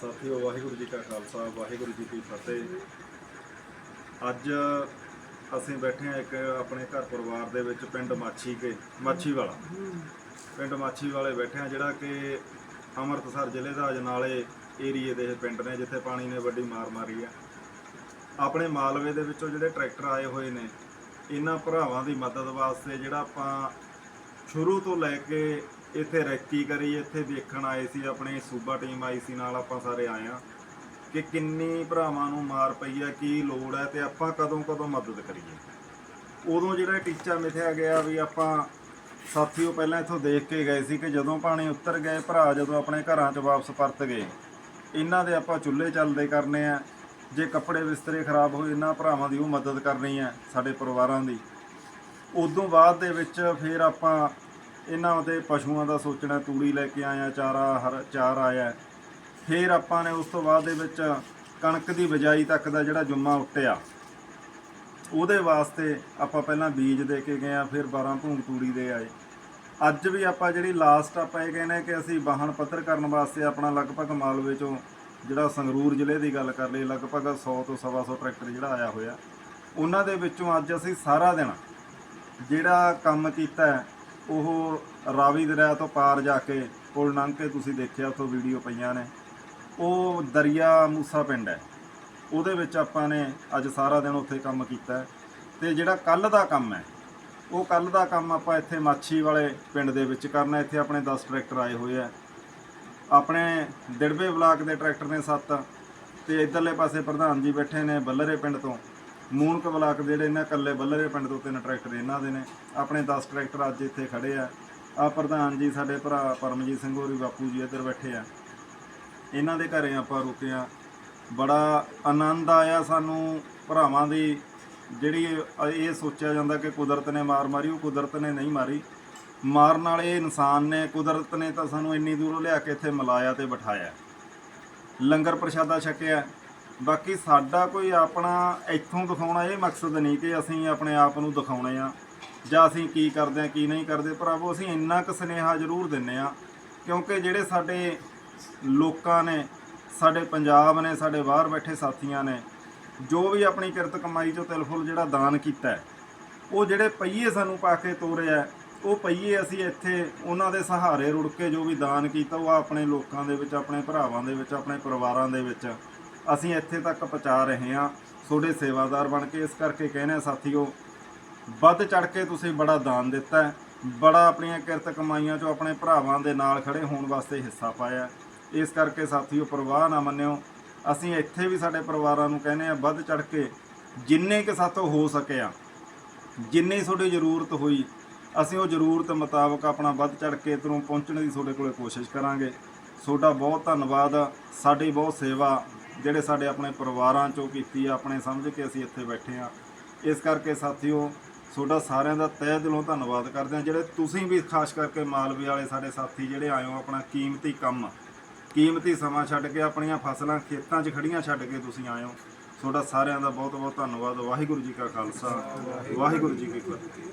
ਸਾਥੀਓ, ਵਾਹਿਗੁਰੂ ਜੀ ਕਾ ਖਾਲਸਾ, ਵਾਹਿਗੁਰੂ ਜੀ ਕੀ ਫਤਿਹ। ਅੱਜ ਅਸੀਂ ਬੈਠੇ ਹਾਂ ਇੱਕ ਆਪਣੇ ਘਰ ਪਰਿਵਾਰ ਦੇ ਵਿੱਚ ਪਿੰਡ ਮਾਛੀ ਕੇ ਮਾਛੀ ਵਾਲਾ। ਪਿੰਡ ਮਾਛੀ ਵਾਲੇ ਬੈਠੇ ਹਾਂ ਜਿਹੜਾ ਕਿ ਅੰਮ੍ਰਿਤਸਰ ਜ਼ਿਲ੍ਹੇ ਦਾ ਅਜਨਾਲੇ ਏਰੀਏ ਦੇ ਇਹ ਪਿੰਡ ਨੇ, ਜਿੱਥੇ ਪਾਣੀ ਨੇ ਵੱਡੀ ਮਾਰ ਮਾਰੀ ਆ। ਆਪਣੇ ਮਾਲਵੇ ਦੇ ਵਿੱਚੋਂ ਜਿਹੜੇ ਟਰੈਕਟਰ ਆਏ ਹੋਏ ਨੇ, ਇਹਨਾਂ ਭਰਾਵਾਂ ਦੀ ਮਦਦ ਵਾਸਤੇ ਜਿਹੜਾ ਆਪਾਂ ਸ਼ੁਰੂ ਤੋਂ ਲੈ ਕੇ ਇੱਥੇ ਰੈਕੀ ਕਰੀ, ਇੱਥੇ ਦੇਖਣ ਆਏ ਸੀ, ਆਪਣੀ ਸੂਬਾ ਟੀਮ ਆਈ ਸੀ ਨਾਲ ਆਪਾਂ ਸਾਰੇ ਆਏ ਆ ਕਿ ਕਿੰਨੀ ਭਰਾਵਾਂ ਨੂੰ ਮਾਰ ਪਈ ਹੈ, ਕੀ ਲੋੜ ਹੈ ਤੇ ਆਪਾਂ ਕਦੋਂ ਕਦੋਂ ਮਦਦ ਕਰੀਏ। ਉਦੋਂ ਜਿਹੜਾ ਟੀਚਾ ਮਿਥਿਆ ਗਿਆ ਵੀ ਆਪਾਂ ਸਾਥੀਓ ਪਹਿਲਾਂ ਇੱਥੋਂ ਦੇਖ ਕੇ ਗਏ ਸੀ ਕਿ ਜਦੋਂ ਪਾਣੀ ਉੱਤਰ ਗਏ, ਭਰਾ ਜਦੋਂ ਆਪਣੇ ਘਰਾਂ 'ਚ ਵਾਪਸ ਪਰਤ ਗਏ, ਇਹਨਾਂ ਦੇ ਆਪਾਂ ਚੁੱਲ੍ਹੇ ਚੱਲਦੇ ਕਰਨੇ ਆ, ਜੇ ਕੱਪੜੇ ਬਿਸਤਰੇ ਖਰਾਬ ਹੋਏ, ਇਹਨਾਂ ਭਰਾਵਾਂ ਦੀ ਉਹ ਮਦਦ ਕਰਨੀ ਹੈ ਸਾਡੇ ਪਰਿਵਾਰਾਂ ਦੀ। ਉਦੋਂ ਬਾਅਦ ਦੇ ਵਿੱਚ ਫਿਰ ਆਪਾਂ ਇਹਨਾਂ ਦੇ ਪਸ਼ੂਆਂ ਦਾ ਸੋਚਣਾ, ਤੂੜੀ ਲੈ ਕੇ ਆਇਆ, ਚਾਰਾ ਹਰ, ਚਾਰ ਆਇਆ। ਫਿਰ ਆਪਾਂ ਨੇ ਉਸ ਤੋਂ ਬਾਅਦ ਦੇ ਵਿੱਚ ਕਣਕ ਦੀ ਬਿਜਾਈ ਤੱਕ ਦਾ ਜਿਹੜਾ ਜੁੰਮਾ ਉੱਟਿਆ। ਉਹਦੇ ਵਾਸਤੇ ਆਪਾਂ ਪਹਿਲਾਂ ਬੀਜ ਦੇ ਕੇ ਗਏ ਆ, ਫਿਰ 12 ਭੂੰਗ ਤੂੜੀ ਦੇ ਆਏ। ਅੱਜ ਵੀ ਆਪਾਂ ਜਿਹੜੀ ਲਾਸਟ ਆਪਾਂ ਇਹ ਕਹਿੰਦੇ ਕਿ ਅਸੀਂ ਵਾਹਣ ਪੱਧਰ ਕਰਨ ਵਾਸਤੇ ਆਪਣਾ ਲਗਭਗ ਮਾਲਵੇ ਚੋਂ ਜਿਹੜਾ ਸੰਗਰੂਰ ਜ਼ਿਲ੍ਹੇ ਦੀ ਗੱਲ ਕਰ ਲਈ ਲਗਭਗ 100 ਤੋਂ 125 ਟਰੈਕਟਰ ਜਿਹੜਾ ਆਇਆ ਹੋਇਆ। ਉਹਨਾਂ ਦੇ ਵਿੱਚੋਂ ਅੱਜ ਅਸੀਂ ਸਾਰਾ ਦਿਨ ਜਿਹੜਾ ਕੰਮ ਕੀਤਾ ਉਹ ਰਾਵੀ ਦਰਿਆ ਤੋਂ ਪਾਰ ਜਾ ਕੇ ਪੁਲ ਲੰਘ ਕੇ ਤੁਸੀਂ ਦੇਖਿਆ ਉੱਥੋਂ ਵੀਡੀਓ ਪਈਆਂ ਨੇ। ਉਹ ਦਰਿਆ ਮੂਸਾ ਪਿੰਡ ਹੈ। ਉਹਦੇ ਵਿੱਚ ਆਪਾਂ ਨੇ ਅੱਜ ਸਾਰਾ ਦਿਨ ਉੱਥੇ ਕੰਮ ਕੀਤਾ ਹੈ। ਤੇ ਜਿਹੜਾ ਕੱਲ ਦਾ ਕੰਮ ਹੈ, ਉਹ ਕੱਲ ਦਾ ਕੰਮ ਆਪਾਂ ਇੱਥੇ ਮਾਛੀ ਵਾਲੇ ਪਿੰਡ ਦੇ ਵਿੱਚ ਕਰਨਾ ਇੱਥੇ ਆਪਣੇ 10 ਟਰੈਕਟਰ ਆਏ ਹੋਏ ਆ ਆਪਣੇ ਦਿੜਵੇ ਬਲਾਕ ਦੇ ਟਰੈਕਟਰ ਨੇ 7 ਤੇ ਇਧਰਲੇ ਪਾਸੇ ਪ੍ਰਧਾਨ ਜੀ ਬੈਠੇ ਨੇ ਬੱਲਰੇ ਪਿੰਡ ਤੋਂ। ਮੂਨਕ ਬਲਾਕ ਦੇ ਜਿਹੜੇ ਇਹਨਾਂ ਕੱਲੇ ਬੱਲਰੇ ਪਿੰਡ ਤੋਂ ਤਿੰਨ ਟਰੈਕਟਰ ਇਹਨਾਂ ਦੇ ਨੇ। ਆਪਣੇ 10 ਟਰੈਕਟਰ ਅੱਜ ਇੱਥੇ ਖੜੇ ਆ। ਆ ਪ੍ਰਧਾਨ ਜੀ, ਸਾਡੇ ਭਰਾ ਪਰਮਜੀਤ ਸਿੰਘ ਹੋਰੀ, ਬਾਪੂ ਜੀ ਇੱਧਰ ਬੈਠੇ ਆ। ਇਹਨਾਂ ਦੇ ਘਰੇ ਆਪਾਂ ਰੁਕੇ ਆ। ਬੜਾ ਆਨੰਦ ਆਇਆ ਸਾਨੂੰ ਭਰਾਵਾਂ ਦੀ। ਜਿਹੜੀ ਇਹ ਸੋਚਿਆ ਜਾਂਦਾ ਕਿ ਕੁਦਰਤ ਨੇ ਮਾਰ ਮਾਰੀ, ਉਹ ਕੁਦਰਤ ਨੇ ਨਹੀਂ ਮਾਰੀ। ਮਾਰਨ ਵਾਲੇ ਇਨਸਾਨ ਨੇ। ਕੁਦਰਤ ਨੇ ਤਾਂ ਸਾਨੂੰ ਇੰਨੀ ਦੂਰੋਂ ਲਿਆ ਕੇ ਇੱਥੇ ਮਿਲਾਇਆ ਤੇ ਬਿਠਾਇਆ। ਲੰਗਰ ਪ੍ਰਸ਼ਾਦਾ ਛਕਿਆ। ਬਾਕੀ ਸਾਡਾ ਕੋਈ ਆਪਣਾ ਇੱਥੋਂ ਦਿਖਾਉਣਾ ਇਹ ਮਕਸਦ ਨਹੀਂ ਕਿ ਅਸੀਂ ਆਪਣੇ ਆਪ ਨੂੰ ਦਿਖਾਉਣੇ ਆ ਜਾਂ ਅਸੀਂ ਕੀ ਕਰਦੇ ਆ, ਕੀ ਨਹੀਂ ਕਰਦੇ। ਭਰਾਵੋ, ਅਸੀਂ ਇੰਨਾ ਕੁ ਸੁਨੇਹਾ ਜ਼ਰੂਰ ਦਿੰਨੇ ਆ ਕਿਉਂਕਿ ਜਿਹੜੇ ਸਾਡੇ ਲੋਕਾਂ ਨੇ, ਸਾਡੇ ਪੰਜਾਬ ਨੇ, ਸਾਡੇ ਬਾਹਰ ਬੈਠੇ ਸਾਥੀਆਂ ਨੇ, ਜੋ ਵੀ ਆਪਣੀ ਕਿਰਤ ਕਮਾਈ ਚੋਂ ਤਿਲਫੁਲ ਜਿਹੜਾ ਦਾਨ ਕੀਤਾ ਉਹ ਜਿਹੜੇ ਪਈਏ ਸਾਨੂੰ ਪਾ ਕੇ ਤੋਰਿਆ ਉਹ ਪਈਏ ਅਸੀਂ ਇੱਥੇ ਉਹਨਾਂ ਦੇ ਸਹਾਰੇ ਰੁੜ ਕੇ ਜੋ ਵੀ ਦਾਨ ਕੀਤਾ, ਉਹ ਆਪਣੇ ਲੋਕਾਂ ਦੇ ਵਿੱਚ, ਆਪਣੇ ਭਰਾਵਾਂ ਦੇ ਵਿੱਚ, ਆਪਣੇ ਪਰਿਵਾਰਾਂ ਦੇ ਵਿੱਚ ਅਸੀਂ ਇੱਥੇ ਤੱਕ ਪਹੁੰਚਾ ਰਹੇ ਹਾਂ। ਤੁਹਾਡੇ ਸੇਵਾਦਾਰ ਬਣ ਕੇ ਇਸ ਕਰਕੇ ਕਹਿੰਦੇ ਹਾਂ ਸਾਥੀਓ, ਵੱਧ ਚੜ ਕੇ ਤੁਸੀਂ ਬੜਾ ਦਾਨ ਦਿੱਤਾ ਬੜਾ ਆਪਣੀਆਂ ਕਿਰਤ ਕਮਾਈਆਂ ਚੋਂ ਆਪਣੇ ਭਰਾਵਾਂ ਦੇ ਨਾਲ ਖੜੇ ਹੋਣ ਵਾਸਤੇ ਹਿੱਸਾ ਪਾਇਆ ਇਸ ਕਰਕੇ ਸਾਥੀਓ ਪਰਵਾਹ ਨਾ ਮੰਨਿਓ। ਅਸੀਂ ਇੱਥੇ ਵੀ ਸਾਡੇ ਪਰਿਵਾਰਾਂ ਨੂੰ ਕਹਿੰਦੇ ਆ ਵੱਧ ਚੜ ਕੇ ਜਿੰਨੇ ਕਿ ਸਾਥੋਂ ਹੋ ਸਕਿਆ ਜਿੰਨੀ ਤੁਹਾਡੀ ਜ਼ਰੂਰਤ ਹੋਈ, ਅਸੀਂ ਉਹ ਜ਼ਰੂਰਤ ਮੁਤਾਬਕ ਆਪਣਾ ਵੱਧ ਚੜ ਕੇ ਇੱਧਰੋਂ ਪਹੁੰਚਣ ਦੀ ਤੁਹਾਡੇ ਕੋਲੇ ਕੋਸ਼ਿਸ਼ ਕਰਾਂਗੇ। ਤੁਹਾਡਾ ਬਹੁਤ ਧੰਨਵਾਦ ਸਾਡੀ ਬਹੁਤ ਸੇਵਾ ਜਿਹੜੇ ਸਾਡੇ ਆਪਣੇ ਪਰਿਵਾਰਾਂ ਚੋਂ ਕੀਤੀ ਆ, ਆਪਣੇ ਸਮਝ ਕੇ ਅਸੀਂ ਇੱਥੇ ਬੈਠੇ ਆ। ਇਸ ਕਰਕੇ ਸਾਥੀਓ, ਤੁਹਾਡਾ ਸਾਰਿਆਂ ਦਾ ਤਹਿ ਦਿਲੋਂ ਧੰਨਵਾਦ ਕਰਦੇ ਆ। ਜਿਹੜੇ ਤੁਸੀਂ ਵੀ ਖਾਸ ਕਰਕੇ ਮਾਲਵੇ ਵਾਲੇ ਸਾਡੇ ਸਾਥੀ ਜਿਹੜੇ ਆਏ ਹੋ, ਆਪਣਾ ਕੀਮਤੀ ਕੰਮ, ਕੀਮਤੀ ਸਮਾਂ ਛੱਡ ਕੇ ਆਪਣੀਆਂ ਫਸਲਾਂ ਖੇਤਾਂ 'ਚ ਖੜੀਆਂ ਛੱਡ ਕੇ ਤੁਸੀਂ ਆਏ ਹੋ। ਤੁਹਾਡਾ ਸਾਰਿਆਂ ਦਾ ਬਹੁਤ ਬਹੁਤ ਧੰਨਵਾਦ। ਵਾਹਿਗੁਰੂ ਜੀ ਕਾ ਖਾਲਸਾ, ਵਾਹਿਗੁਰੂ ਜੀ ਕੀ ਫਤਿਹ।